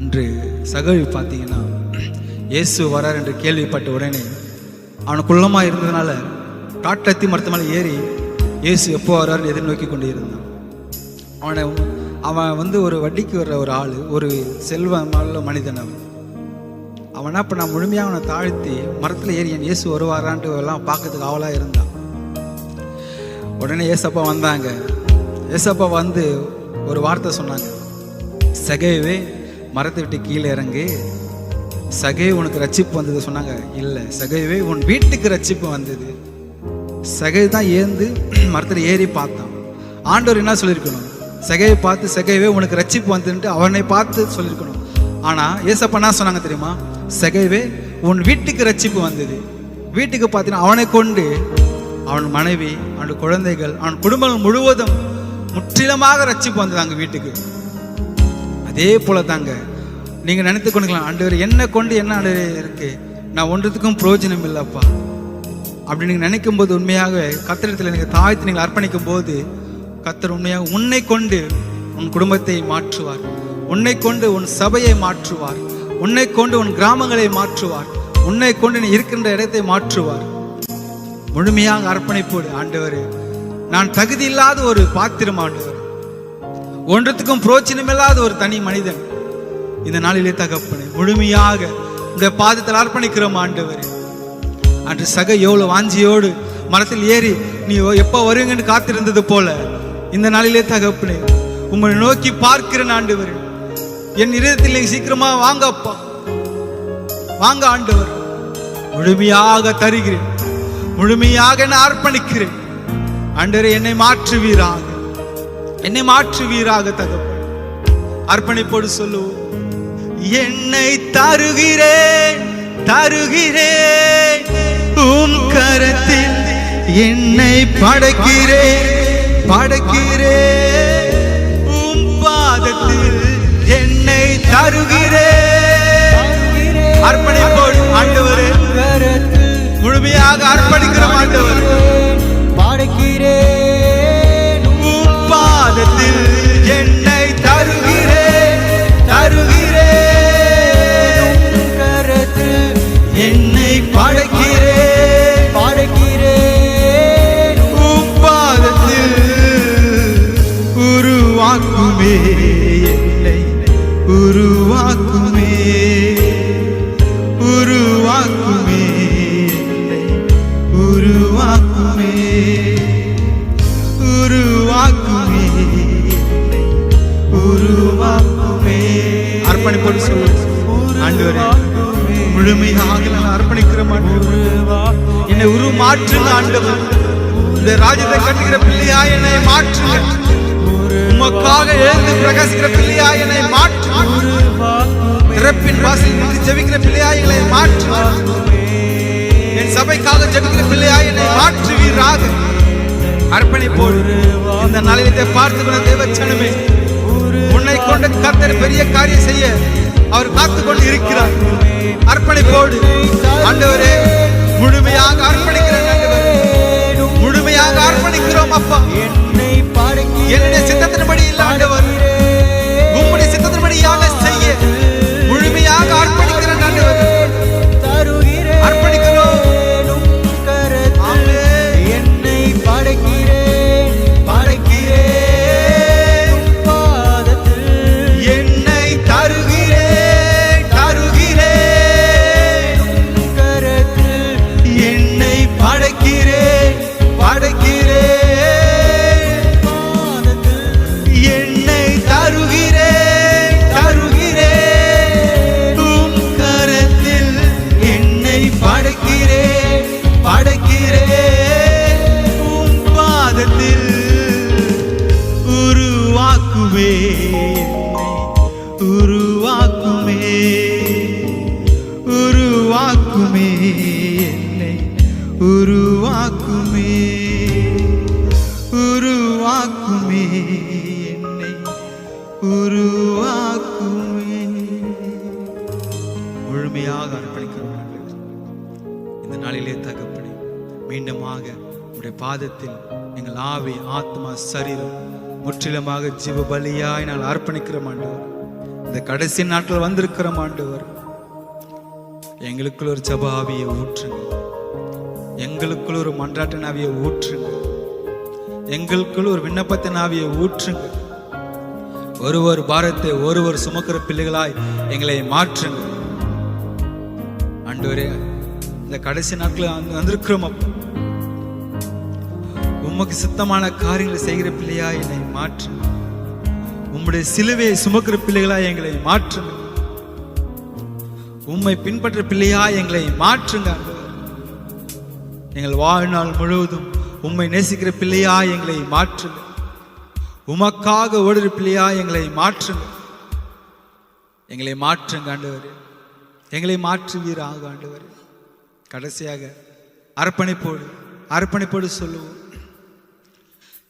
அன்று சகவி பார்த்தீங்கன்னா இயேசு வரார் என்று கேள்விப்பட்ட உடனே அவனுக்கு குள்ளமாக இருந்ததுனால காட்டத்தி மரத்து மேலே ஏறி இயேசு எப்போ வராருன்னு எதிர்நோக்கி கொண்டு இருந்தான் அவனை அவன் வந்து ஒரு வட்டிக்கு வர்ற ஒரு ஆள் ஒரு செல்வமான மனிதன் அவன். அவனா இப்போ நான் முழுமையாக அவனை தாழ்த்தி மரத்தில் ஏறி என் இயேசு வருவாரான்ட்டு எல்லாம் பார்க்கறதுக்கு ஆவலாக இருந்தான். உடனே ஏசப்பா வந்தாங்க. ஏசப்பா வந்து ஒரு வார்த்தை சொன்னாங்க. சகைவே மரத்தை விட்டு கீழே இறங்கு. சகை உனக்கு ரட்சிப்பு வந்தது சொன்னாங்க. இல்லை சகைவே உன் வீட்டுக்கு ரட்சிப்பு வந்தது. சகை தான் ஏந்து மரத்தில் ஏறி பார்த்தான். ஆண்டவர் என்ன சொல்லியிருக்கணும்? சகையை பார்த்து சகைவே உனக்கு ரட்சிப்பு வந்துன்ட்டு அவனை பார்த்து சொல்லியிருக்கணும். ஆனால் ஏசப்பா என்ன சொன்னாங்க தெரியுமா? சகைவே உன் வீட்டுக்கு ரட்சிப்பு வந்தது. வீட்டுக்கு பார்த்தீங்கன்னா அவனை கொண்டு அவன் மனைவி அவன் குழந்தைகள் அவன் குடும்பங்கள் முழுவதும் முற்றிலுமாக ரட்சிப்பு வந்தது அங்கே வீட்டுக்கு. அதே போல தாங்க நீங்க நினைத்து கொண்டுக்கலாம் ஆண்டவர் என்ன கொண்டு என்ன ஆண்டவர் இருக்கு? நான் ஒன்றத்துக்கும் பிரயோஜனம் இல்லைப்பா. அப்படி நீங்க நினைக்கும் போது உண்மையாக கத்திரத்தில் நீங்க தாழ்த்து நீங்கள் அர்ப்பணிக்கும் போது கத்தர் உண்மையாக உன்னை கொண்டு உன் குடும்பத்தை மாற்றுவார். உன்னை கொண்டு உன் சபையை மாற்றுவார். உன்னை கொண்டு உன் கிராமங்களை மாற்றுவார். உன்னை கொண்டு நீ இருக்கின்ற இடத்தை மாற்றுவார். முழுமையாக அர்ப்பணிப்போடு ஆண்டவர். நான் தகுதி இல்லாத ஒரு பாத்திரம் ஆண்டவர். ஒன்றத்துக்கும் புரோச்சனம் இல்லாத ஒரு தனி மனிதன். இந்த நாளிலே தகப்பனே முழுமையாக இந்த பாதத்தில் அர்ப்பணிக்கிறோம் ஆண்டவர். அன்று சக எவ்வளவு வாஞ்சியோடு மரத்தில் ஏறி நீ எப்போ வருவீங்கன்னு காத்திருந்தது போல இந்த நாளிலே தகப்பனே உம்மை நோக்கி பார்க்கிறேன் ஆண்டவர். என் இதயத்தில் நீங்க சீக்கிரமா வாங்க அப்பா. வாங்க ஆண்டவர். முழுமையாக தருகிறேன். முழுமையாக நான் அர்ப்பணிக்கிறேன். அன்றரை என்னை மாற்றுவீராக. என்னை மாற்றுவீராக தகப்பன். அர்ப்பணிப்போடு சொல்லுவோம் என்னை தருகிறேன் தருகிறேன். உம் கரத்தில் என்னை படைக்கிறேன் படைக்கிறேன். உம் பாதத்தில் என்னை தருகிறேன். உருவாக்குமே உருவாக்குமே உருவாக்குமே உருவாக்குமே உருவாக்குமே. அர்ப்பணிப்போடு சொல்லு ஆண்டவரே முழுமையாக நான் அர்ப்பணிக்கிற மாட்டேன். என்னை உருமாற்றுங்க ஆண்டவர். இந்த ராஜ்யத்தை கட்டுகிற பிள்ளையா என்னை மாற்றுங்க. உமக்காக எழுந்து பிரகாசிக்கிற பிள்ளையா என்னை மாற்று திறப்பின் வாசல் நின்று ஜெபிக்கிற பிள்ளையா எங்களை மாற்று என் சபைக்காக ஜெபிக்கிற பிள்ளையா என்னை மாற்றுவீராக. அர்ப்பணிப்போடு இந்த நாளிலே பார்த்து கொண்ட தேவச்சனமே உன்னை கொண்டு கர்த்தர் பெரிய காரியம் செய்ய அவர் காத்து கொண்டு இருக்கிறார் அர்ப்பணிப்போடு ஆண்டவரே முழுமையாக அர்ப்பணிக்கிறேன். உருவாக்குமே உருவாக்குமே என்னை உருவாக்குமே. முழுமையாக அர்ப்பணிக்கிறோம் இந்த நாளிலே தகப்பனே மீண்டுமாக உடைய பாதத்தில் எங்கள் ஆவி ஆத்மா சரீரம் முற்றிலுமாக ஜீவ பலியாய் நாங்கள் அர்ப்பணிக்கிற ஆண்டவர். இந்த கடைசி நாட்டில் வந்திருக்கிற ஆண்டவர். எங்களுக்குள்ள ஒரு ஜபாவியை ஊற்றுங்க எங்களுக்குள் ஒரு மன்றாட்டின் ஆவியை ஊற்றுங்க. எங்களுக்குள்ள ஒரு விண்ணப்பத்தின் ஆவியை ஊற்றுங்க. ஒருவர் பாரத்தை ஒருவர் சுமக்கிற பிள்ளைகளாய் எங்களை மாற்றுங்க. ஆண்டவரே இந்த கடைசி நாட்கள் வந்திருக்கிறோம் உமக்கு சித்தமான காரியங்களை செய்கிற பிள்ளையா என்னை மாற்றுங்க உம்முடைய சிலுவையை சுமக்கிற பிள்ளைகளா எங்களை மாற்றுங்க. உம்மை பின்பற்ற பிள்ளையா எங்களை மாற்றுங்க. எங்கள் வாழ்நாள் முழுவதும் உம்மை நேசிக்கிற பிள்ளையா எங்களை மாற்றுங்க. உமக்காக ஓடுற பிள்ளையா எங்களை மாற்றுங்க. எங்களை மாற்றுங்க ஆண்டவர். எங்களை மாற்றுவீராக ஆண்டவர். கடைசியாக அர்ப்பணிப்போடு அர்ப்பணிப்போடு சொல்லுவோம்.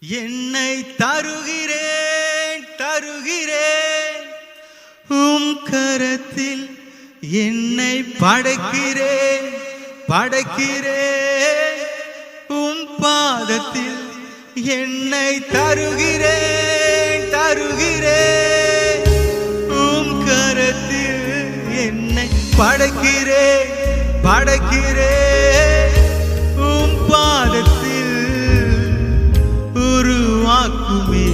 என்னை தருகிறேன் தருகிறேன். உம் கரத்தில் என்னை படைக்கிறேன் படைக்கிறேன். பாதத்தில் என்னை தருகிறேன் தருகிறேன். உம் கரத்தில் என்னை படைக்கிறேன் படைக்கிறேன். உம் பாதத்தில் உருவாக்குமே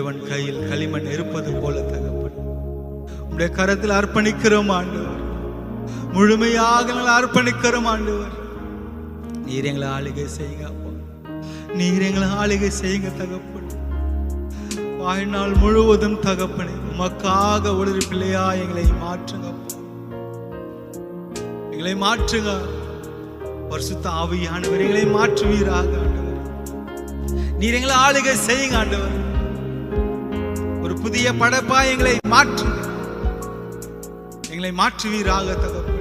கொயவன் கையில் களிமண் இருப்பது போல தகப்பன். உடைய கரத்தில் அர்ப்பணிக்கிறோம் ஆண்டவர். முழுமையாக அர்ப்பணிக்கிறோம் ஆண்டவர். நீர் எங்களை ஆளுகை செய்யுங்க அப்பா. நீர் எங்களை ஆளுகை செய்யுங்க தகப்பன். வாழ்நாள் முழுவதும் தகப்பனே உமக்காக ஒரு பிள்ளையா எங்களை மாற்றுங்க எங்களை மாற்றுங்க. பரிசுத்த ஆவியானவர் எங்களை மாற்றுவீராக ஆண்டவர். நீர் எங்களை ஆளுகை செய்யுங்க ஆண்டவர். ஒரு புதிய படைப்பா எங்களை மாற்று எங்களை மாற்றுவீராக தகப்பன்.